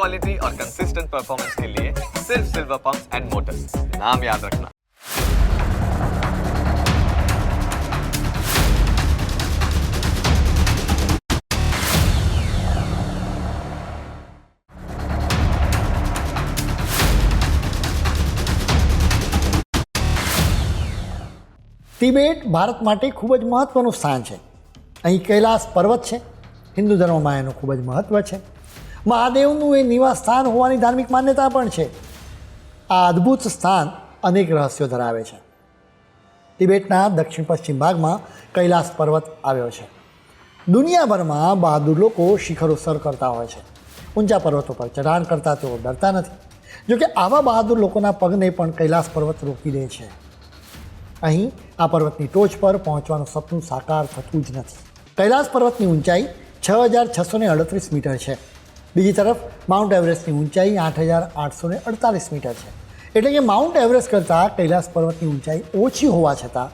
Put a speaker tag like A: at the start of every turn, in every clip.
A: Quality और consistent performance के लिए सिर्फ सिल्वर पंप्स एंड मोटर्स नाम याद रखना
B: તિબેટ ભારત માટે ખૂબ જ મહત્ત્વનું સ્થાન છે અહીં કૈલાસ પર્વત છે હિન્દુ ધર્મમાં એનું ખૂબ જ મહત્ત્વ છે મહાદેવનું એ નિવાસ સ્થાન હોવાની ધાર્મિક માન્યતા પણ છે. આ અદ્ભુત સ્થાન અનેક રહસ્યો ધરાવે છે. તિબેટના દક્ષિણ પશ્ચિમ ભાગમાં કૈલાસ પર્વત આવ્યો છે. દુનિયાભરમાં બહાદુર લોકો શિખરો સર કરતા હોય છે. ઊંચા પર્વતો પર ચઢાણ કરતા તેઓ ડરતા નથી. જોકે આવા બહાદુર લોકોના પગને પણ કૈલાસ પર્વત રોકી દે છે. અહીં આ પર્વતની ટોચ પર પહોંચવાનું સપનું સાકાર થતું જ નથી. કૈલાસ પર્વતની ઊંચાઈ છ હજાર છસો અડત્રીસ મીટર છે. બીજી તરફ માઉન્ટ એવરેસ્ટની ઊંચાઈ આઠ હજાર આઠસો ને અડતાલીસ મીટર છે. એટલે કે માઉન્ટ એવરેસ્ટ કરતાં કૈલાસ પર્વતની ઊંચાઈ ઓછી હોવા છતાં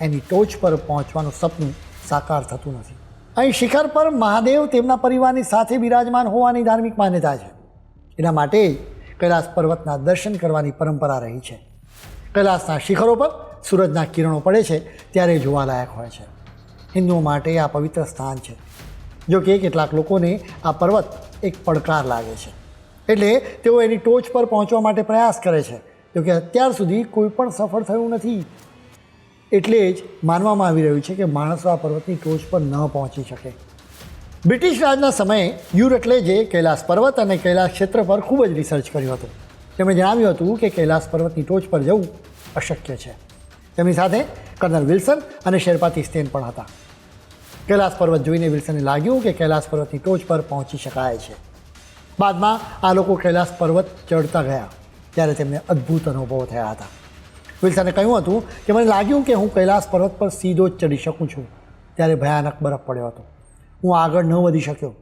B: એની ટોચ પર પહોંચવાનું સપનું સાકાર થતું નથી. અહીં શિખર પર મહાદેવ તેમના પરિવારની સાથે બિરાજમાન હોવાની ધાર્મિક માન્યતા છે. એના માટે કૈલાસ પર્વતના દર્શન કરવાની પરંપરા રહી છે. કૈલાસના શિખરો પર સૂરજના કિરણો પડે છે, ત્યારે જોવાલાયક હોય છે. હિન્દુઓ માટે આ પવિત્ર સ્થાન છે. જો કે કેટલાક લોકોને આ પર્વત એક પડકાર લાગે છે. એટલે તેઓ એની ટોચ પર પહોંચવા માટે પ્રયાસ કરે છે. જો કે અત્યાર સુધી કોઈ પણ સફળ થયું નથી. એટલે જ માનવામાં આવી રહ્યું છે કે માણસો આ પર્વતની ટોચ પર ન પહોંચી શકે. બ્રિટિશ રાજના સમયે યુર એટલે જે કૈલાસ પર્વત અને કૈલાસ ક્ષેત્ર પર ખૂબ જ રિસર્ચ કર્યું હતું. તેમણે જણાવ્યું હતું કે કૈલાસ પર્વતની ટોચ પર જવું અશક્ય છે. તેમની સાથે કર્નલ વિલ્સન અને શેરપાતી સ્ટેન પણ હતા. કૈલાસ પર્વત જોઈને વિલ્સનને લાગ્યું કે કૈલાસ પર્વતની ટોચ પર પહોંચી શકાય છે. બાદમાં આ લોકો કૈલાસ પર્વત ચડતા ગયા, ત્યારે તેમને અદ્ભુત અનુભવો થયા હતા. વિલ્સને કહ્યું હતું કે મને લાગ્યું કે હું કૈલાસ પર્વત પર સીધો જ ચડી શકું છું, ત્યારે ભયાનક બરફ પડ્યો હતો. હું આગળ ન વધી શક્યો,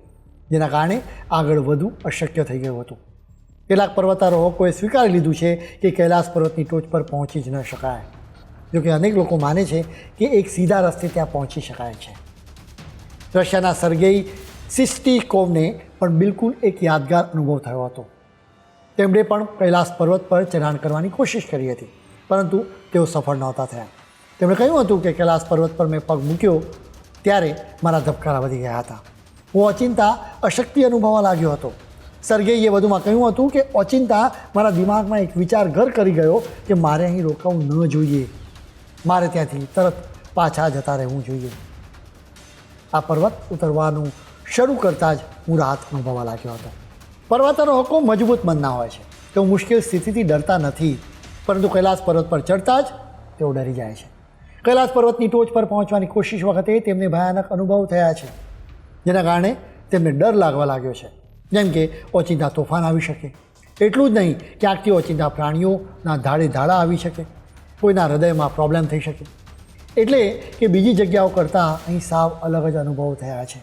B: જેના કારણે આગળ વધવું અશક્ય થઈ ગયું હતું. કેટલાક પર્વતારોહકોએ સ્વીકારી લીધું છે કે કૈલાસ પર્વતની ટોચ પર પહોંચી જ ન શકાય, જોકે અનેક લોકો માને છે કે એક સીધા રસ્તે ત્યાં પહોંચી શકાય છે. રશિયાના સર્ગેઈ સિસ્ટીકોવને પણ બિલકુલ એક યાદગાર અનુભવ થયો હતો. તેમણે પણ કૈલાસ પર્વત પર ચઢાણ કરવાની કોશિશ કરી હતી, પરંતુ તેઓ સફળ નહોતા થયા. તેમણે કહ્યું હતું કે કૈલાસ પર્વત પર મેં પગ મૂક્યો ત્યારે મારા ધબકારા વધી ગયા હતા. હું અચિંતા અશક્તિ અનુભવવા લાગ્યો હતો. સર્ગેઈએ વધુમાં કહ્યું હતું કે, ઓચિંતા, મારા દિમાગમાં એક વિચાર ઘર કરી ગયો કે મારે અહીં રોકાવું ન જોઈએ. મારે ત્યાંથી તરત પાછા જતા રહેવું જોઈએ. આ પર્વત ઉતરવાનું શરૂ કરતાં જ હું રાહત અનુભવવા લાગ્યો હતો. પર્વતારોહકો મજબૂત મનના હોય છે. તેઓ મુશ્કેલ સ્થિતિથી ડરતા નથી, પરંતુ કૈલાસ પર્વત પર ચડતા જ તેઓ ડરી જાય છે. કૈલાસ પર્વતની ટોચ પર પહોંચવાની કોશિશ વખતે તેમને ભયાનક અનુભવ થયા છે. જેના કારણે તેમને ડર લાગવા લાગ્યો છે. જેમ કે ઓચિંતા તોફાન આવી શકે. એટલું જ નહીં, ક્યાંકથી ઓચિંતા પ્રાણીઓના ધાડે ધાડા આવી શકે. કોઈના હૃદયમાં પ્રોબ્લેમ થઈ શકે. એટલે કે બીજી જગ્યાઓ કરતાં અહીં સાવ અલગ જ અનુભવો થયા છે.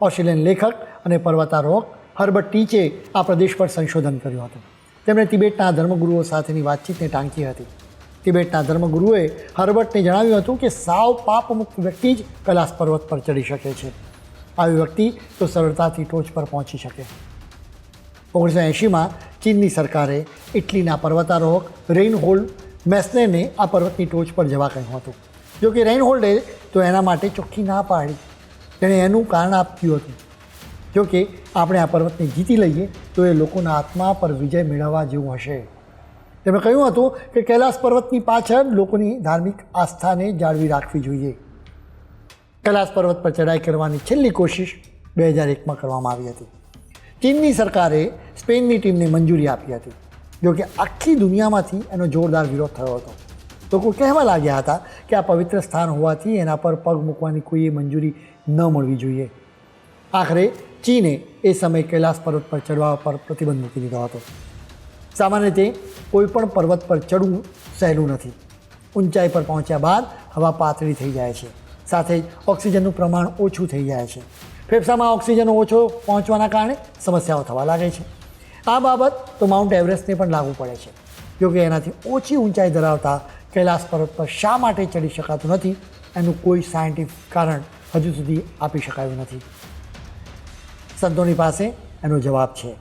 B: ઓસ્ટ્રેલિયન લેખક અને પર્વતારોહક હર્બર્ટ ટીચે આ પ્રદેશ પર સંશોધન કર્યું હતું. તેમણે તિબેટના ધર્મગુરુઓ સાથેની વાતચીતને ટાંકી હતી. તિબેટના ધર્મગુરુએ હર્બર્ટને જણાવ્યું હતું કે સાવ પાપમુક્ત વ્યક્તિ જ કૈલાસ પર્વત પર ચડી શકે છે. આવી વ્યક્તિ તો સરળતાથી ટોચ પર પહોંચી શકે. ઓગણીસો એંશીમાં ચીનની સરકારે ઇટલીના પર્વતારોહક રેઇનહોલ્ડ મેસ્નેને આ પર્વતની ટોચ પર જવા કહ્યું હતું. જોકે રેઇનહોલ્ડે તો એના માટે ચોખ્ખી ના પાડી. તેણે એનું કારણ આપ્યું હતું. જો કે આપણે આ પર્વતને જીતી લઈએ તો એ લોકોના આત્મા પર વિજય મેળવવા જેવું હશે. તેમણે કહ્યું હતું કે કૈલાસ પર્વતની પાછળ લોકોની ધાર્મિક આસ્થાને જાળવી રાખવી જોઈએ. કૈલાસ પર્વત પર ચડાઈ કરવાની છેલ્લી કોશિશ બે હજાર એકમાં કરવામાં આવી હતી. ચીનની સરકારે સ્પેનની ટીમને મંજૂરી આપી હતી. જો કે આખી દુનિયામાંથી એનો જોરદાર વિરોધ થયો હતો. લોકો કહેવા લાગ્યા હતા કે આ પવિત્ર સ્થાન હોવાથી એના પર પગ મૂકવાની કોઈએ મંજૂરી ન મળવી જોઈએ. આખરે ચીને એ સમયે કૈલાસ પર્વત પર ચડવા પર પ્રતિબંધ મૂકી દીધો હતો. સામાન્ય રીતે કોઈપણ પર્વત પર ચડવું સહેલું નથી. ઊંચાઈ પર પહોંચ્યા બાદ હવા પાતળી થઈ જાય છે. સાથે જ ઓક્સિજનનું પ્રમાણ ઓછું થઈ જાય છે. ફેફસામાં ઓક્સિજન ઓછો પહોંચવાના કારણે સમસ્યાઓ થવા લાગે છે. આ બાબત તો માઉન્ટ એવરેસ્ટને પણ લાગુ પડે છે. જોકે એનાથી ઓછી ઊંચાઈ ધરાવતા કૈલાસ પર્વત પર શા માટે ચડી શકાતું નથી, એનું કોઈ સાયન્ટિફિક કારણ હજુ સુધી આપી શકાયું નથી. સંતોની પાસે એનો જવાબ છે.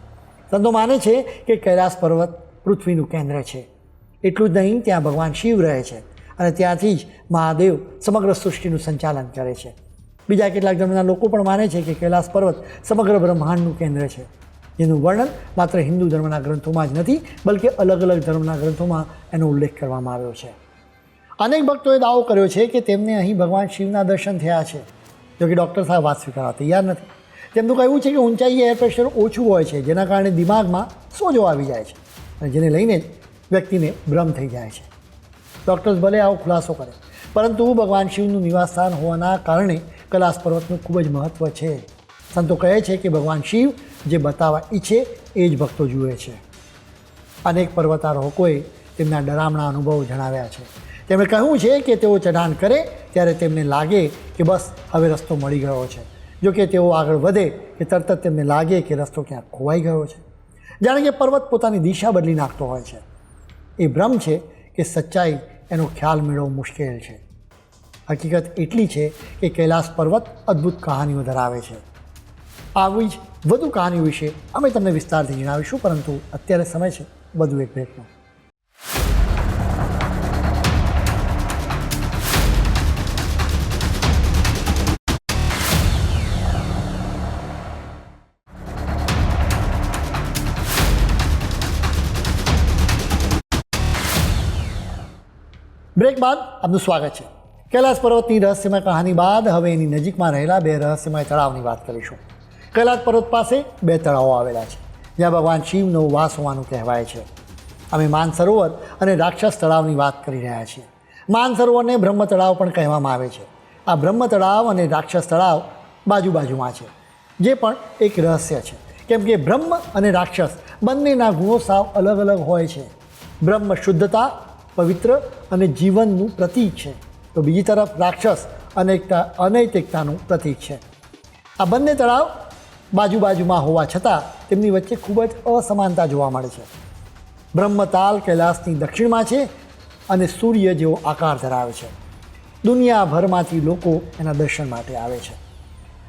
B: સંતો માને છે કે કૈલાસ પર્વત પૃથ્વીનું કેન્દ્ર છે. એટલું જ નહીં, ત્યાં ભગવાન શિવ રહે છે અને ત્યાંથી જ મહાદેવ સમગ્ર સૃષ્ટિનું સંચાલન કરે છે. બીજા કેટલાક ધર્મના લોકો પણ માને છે કે કૈલાસ પર્વત સમગ્ર બ્રહ્માંડનું કેન્દ્ર છે. જેનું વર્ણન માત્ર હિન્દુ ધર્મના ગ્રંથોમાં જ નથી, બલકે અલગ અલગ ધર્મના ગ્રંથોમાં એનો ઉલ્લેખ કરવામાં આવ્યો છે. અનેક ભક્તોએ દાવો કર્યો છે કે તેમને અહીં ભગવાન શિવના દર્શન થયા છે. જો કે ડૉક્ટર સાહેબ વાત સ્વીકારવા તૈયાર નથી. તેમનું કહેવું છે કે ઊંચાઈએ એર પ્રેશર ઓછું હોય છે, જેના કારણે દિમાગમાં સોજો આવી જાય છે અને જેને લઈને વ્યક્તિને ભ્રમ થઈ જાય છે. ડૉક્ટર્સ ભલે આવો ખુલાસો કરે, પરંતુ ભગવાન શિવનું નિવાસસ્થાન હોવાના કારણે કૈલાસ પર્વતનું ખૂબ જ મહત્ત્વ છે. સંતો કહે છે કે ભગવાન શિવ જે બતાવવા ઈચ્છે એ જ ભક્તો જુએ છે. અનેક પર્વતારોહકોએ તેમના ડરામણા અનુભવો જણાવ્યા છે. તેમણે કહ્યું છે કે તેઓ ચઢાણ કરે ત્યારે તેમને લાગે કે બસ હવે રસ્તો મળી ગયો છે. જો કે તેઓ આગળ વધે કે તરત જ તેમને લાગે કે રસ્તો ક્યાંક ખોવાઈ ગયો છે. જાણે કે પર્વત પોતાની દિશા બદલી નાખતો હોય છે. એ ભ્રમ છે કે સચ્ચાઈ એનો ખ્યાલ મેળવવો મુશ્કેલ છે. હકીકત એટલી છે કે કૈલાસ પર્વત અદ્ભુત કહાનીઓ ધરાવે છે. આવી જ વધુ કહાનીઓ વિશે અમે તમને વિસ્તારથી જણાવીશું, પરંતુ અત્યારે સમય છે વધુ એક બ્રેકનો બ્રેક બાદ આપનું સ્વાગત છે. કૈલાસ પર્વતની રહસ્યમય કહાની બાદ હવે એની નજીકમાં રહેલા બે રહસ્યમય તળાવની વાત કરીશું. કૈલાસ પર્વત પાસે બે તળાવો આવેલા છે. જ્યાં ભગવાન શિવનો વાસ હોવાનું કહેવાય છે. અમે માનસરોવર અને રાક્ષસ તળાવની વાત કરી રહ્યા છીએ. માનસરોવરને બ્રહ્મ તળાવ પણ કહેવામાં આવે છે. આ બ્રહ્મ તળાવ અને રાક્ષસ તળાવ બાજુ બાજુમાં છે. જે પણ એક રહસ્ય છે. કેમ કે બ્રહ્મ અને રાક્ષસ બંનેના ગુણો સાવ અલગ અલગ હોય છે. બ્રહ્મ શુદ્ધતા, પવિત્ર અને જીવનનું પ્રતીક છે. તો બીજી તરફ રાક્ષસ અનેકતા અનૈતિકતાનું પ્રતીક છે. આ બંને તળાવ બાજુ બાજુમાં હોવા છતાં તેમની વચ્ચે ખૂબ જ અસમાનતા જોવા મળે છે. બ્રહ્મતાલ કૈલાસની દક્ષિણમાં છે અને સૂર્ય જેવો આકાર ધરાવે છે. દુનિયાભરમાંથી લોકો એના દર્શન માટે આવે છે.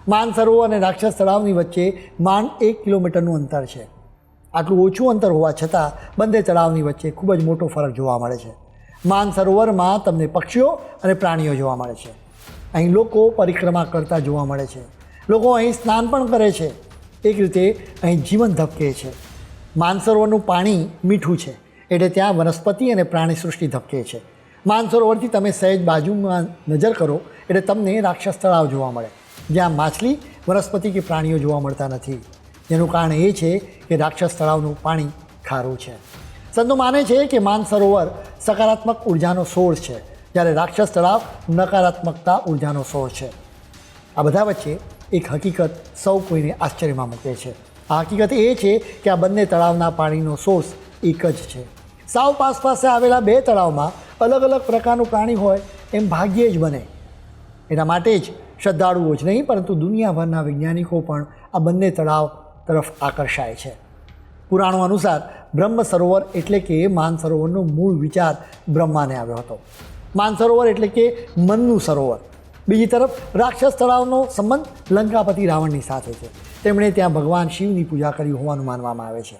B: માનસરોવર અને રાક્ષસ તળાવની વચ્ચે માંડ એક કિલોમીટરનું અંતર છે. આટલું ઓછું અંતર હોવા છતાં બંને તળાવની વચ્ચે ખૂબ જ મોટો ફરક જોવા મળે છે. માનસરોવરમાં તમને પક્ષીઓ અને પ્રાણીઓ જોવા મળે છે. અહીં લોકો પરિક્રમા કરતા જોવા મળે છે. લોકો અહીં સ્નાન પણ કરે છે. એક રીતે અહીં જીવન ધબકે છે. માનસરોવરનું પાણી મીઠું છે, એટલે ત્યાં વનસ્પતિ અને પ્રાણી સૃષ્ટિ ધબકે છે. માનસરોવરથી તમે સહેજ બાજુમાં નજર કરો, એટલે તમને રાક્ષસ તળાવ જોવા મળે. જ્યાં માછલી, વનસ્પતિ કે પ્રાણીઓ જોવા મળતા નથી. જેનું કારણ એ છે કે રાક્ષસ તળાવનું પાણી ખારું છે. સંતો માને છે કે માનસરોવર સકારાત્મક ઉર્જાનો સોર્સ છે, જ્યારે રાક્ષસ તળાવ નકારાત્મકતા ઉર્જાનો સોર્સ છે. આ બધા વચ્ચે એક હકીકત સૌ કોઈને આશ્ચર્યમાં મૂકે છે. આ હકીકત એ છે કે આ બંને તળાવના પાણીનો સોર્સ એક જ છે. સાવ પાસ પાસે આવેલા બે તળાવમાં અલગ અલગ પ્રકારનું પ્રાણી હોય એમ ભાગ્યે જ બને. એના માટે જ શ્રદ્ધાળુઓ જ નહીં, પરંતુ દુનિયાભરના વૈજ્ઞાનિકો પણ આ બંને તળાવ તરફ આકર્ષાય છે. પુરાણો અનુસાર બ્રહ્મ સરોવર એટલે કે માનસરોવરનો મૂળ વિચાર બ્રહ્માને આવ્યો હતો. માનસરોવર એટલે કે મનનું સરોવર. બીજી તરફ રાક્ષસ તળાવનો સંબંધ લંકાપતિ રાવણની સાથે છે. તેમણે ત્યાં ભગવાન શિવની પૂજા કરી હોવાનું માનવામાં આવે છે.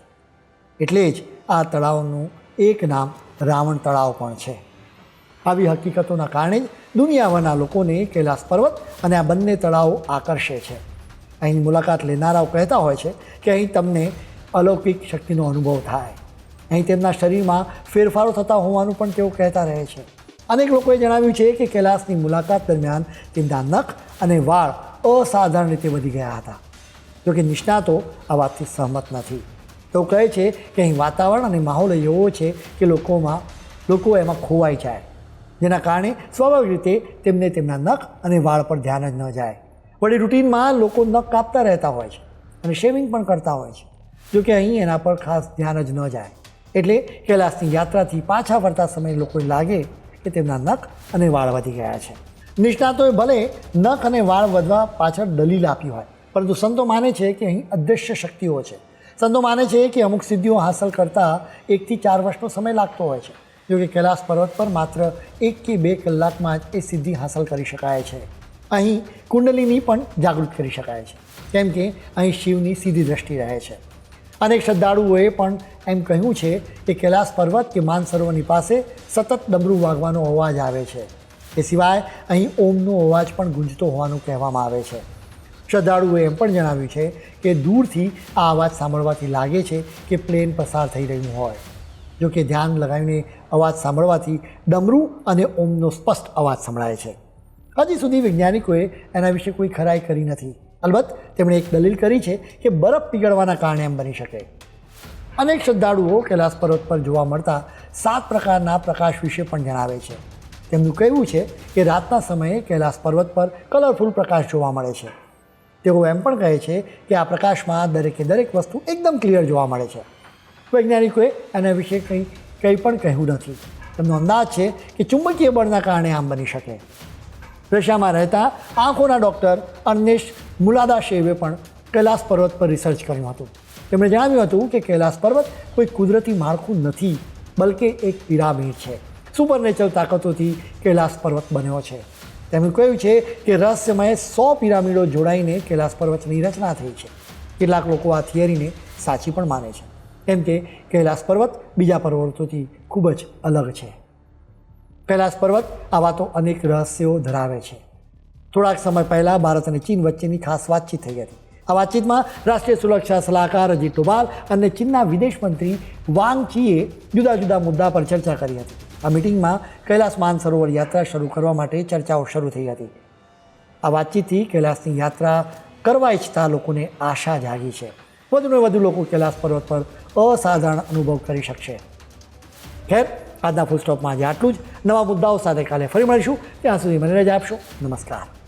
B: એટલે જ આ તળાવનું એક નામ રાવણ તળાવ પણ છે. આવી હકીકતોના કારણે જ દુનિયાભરના લોકોને કૈલાસ પર્વત અને આ બંને તળાવો આકર્ષે છે. અહીં મુલાકાત લેનારાઓ કહેતા હોય છે કે અહીં તમને અલૌકિક શક્તિનો અનુભવ થાય. અહીં તેમના શરીરમાં ફેરફારો થતા હોવાનું પણ તેઓ કહેતા રહે છે. અનેક લોકોએ જણાવ્યું છે કે કૈલાસની મુલાકાત દરમિયાન તેમના નખ અને વાળ અસાધારણ રીતે વધી ગયા હતા. જોકે નિષ્ણાતો આ વાતથી સહમત નથી. તો કહે છે કે અહીં વાતાવરણ અને માહોલ એવો છે કે લોકોમાં, લોકો એમાં ખોવાઈ જાય. જેના કારણે સ્વાભાવિક રીતે તેમને તેમના નખ અને વાળ પર ધ્યાન જ ન જાય. વળી રૂટીનમાં લોકો નખ કાપતા રહેતા હોય છે અને શેવિંગ પણ કરતા હોય છે. જોકે અહીં એના પર ખાસ ધ્યાન જ ન જાય. એટલે કૈલાસની યાત્રાથી પાછા ફરતા સમયે લોકોને લાગે કે તેમના નખ અને વાળ વધી ગયા છે. નિષ્ણાતોએ ભલે નખ અને વાળ વધવા પાછળ દલીલ આપી હોય, પરંતુ સંતો માને છે કે અહીં અદૃશ્ય શક્તિઓ છે. સંતો માને છે કે અમુક સિદ્ધિઓ હાંસલ કરતાં એકથી ચાર વર્ષનો સમય લાગતો હોય છે. જો કે કૈલાસ પર્વત પર માત્ર એક કે બે કલાકમાં જ એ સિદ્ધિ હાંસલ કરી શકાય છે. અહીં કુંડલીની પણ જાગૃત કરી શકાય છે. કેમ કે અહીં શિવની સીધી દ્રષ્ટિ રહે છે. અનેક શ્રદ્ધાળુઓએ પણ એમ કહ્યું છે કે કૈલાસ પર્વત કે માનસરોવરની પાસે સતત ડમરું વાગવાનો અવાજ આવે છે. એ સિવાય અહીં ઓમનો અવાજ પણ ગુંજતો હોવાનું કહેવામાં આવે છે. શ્રદ્ધાળુઓએ એમ પણ જણાવ્યું છે કે દૂરથી આ અવાજ સાંભળવાથી લાગે છે કે પ્લેન પસાર થઈ રહ્યું હોય. જો કે ધ્યાન લગાવીને અવાજ સાંભળવાથી ડમરું અને ઓમનો સ્પષ્ટ અવાજ સંભળાય છે. હજી સુધી વૈજ્ઞાનિકોએ એના વિશે કોઈ ખરાઈ કરી નથી. અલબત્ત તેમણે એક દલીલ કરી છે કે બરફ પીગળવાના કારણે એમ બની શકે. અનેક શ્રદ્ધાળુઓ કૈલાસ પર્વત પર જોવા મળતા સાત પ્રકારના પ્રકાશ વિશે પણ જણાવે છે. તેમનું કહેવું છે કે રાતના સમયે કૈલાસ પર્વત પર કલરફુલ પ્રકાશ જોવા મળે છે. તેઓ એમ પણ કહે છે કે આ પ્રકાશમાં દરેકે દરેક વસ્તુ એકદમ ક્લિયર જોવા મળે છે. વૈજ્ઞાનિકોએ એના વિશે કંઈ કંઈ પણ કહ્યું નથી. તેમનો અંદાજ છે કે ચુંબકીય બળના કારણે આમ બની શકે. રશિયામાં રહેતા આંખોના ડૉક્ટર અર્નેશ મુલાદા શેવે પણ કૈલાસ પર્વત પર રિસર્ચ કર્યું હતું. તેમણે જણાવ્યું હતું કે કૈલાસ પર્વત કોઈ કુદરતી માળખું નથી, બલકે એક પિરામિડ છે. સુપરનેચરલ તાકાતોથી કૈલાસ પર્વત બન્યો છે. તેમણે કહ્યું છે કે રહસ્યમય સો પિરામિડો જોડાઈને કૈલાસ પર્વતની રચના થઈ છે. કેટલાક લોકો આ થિયરીને સાચી પણ માને છે. કેમ કે કૈલાસ પર્વત બીજા પર્વતોથી ખૂબ જ અલગ છે. કૈલાસ પર્વત આવા તો અનેક રહસ્યો ધરાવે છે. થોડાક સમય પહેલાં ભારત અને ચીન વચ્ચેની ખાસ વાતચીત થઈ હતી. આ વાતચીતમાં રાષ્ટ્રીય સુરક્ષા સલાહકાર અજીત ડોભાલ અને ચીનના વિદેશ મંત્રી વાંગ ચીએ જુદા જુદા મુદ્દા પર ચર્ચા કરી હતી. આ મિટિંગમાં કૈલાસ માનસરોવર યાત્રા શરૂ કરવા માટે ચર્ચાઓ શરૂ થઈ હતી. આ વાતચીતથી કૈલાસની યાત્રા કરવા ઈચ્છતા લોકોને આશા જાગી છે. વધુને વધુ લોકો કૈલાસ પર્વત પર અસાધારણ અનુભવ કરી શકશે. ખેર, આજના ફૂલ સ્ટોપમાં આજે આટલું જ. નવા મુદ્દાઓ સાથે કાલે ફરી મળીશું. ત્યાં સુધી મને રજા આપશો. નમસ્કાર.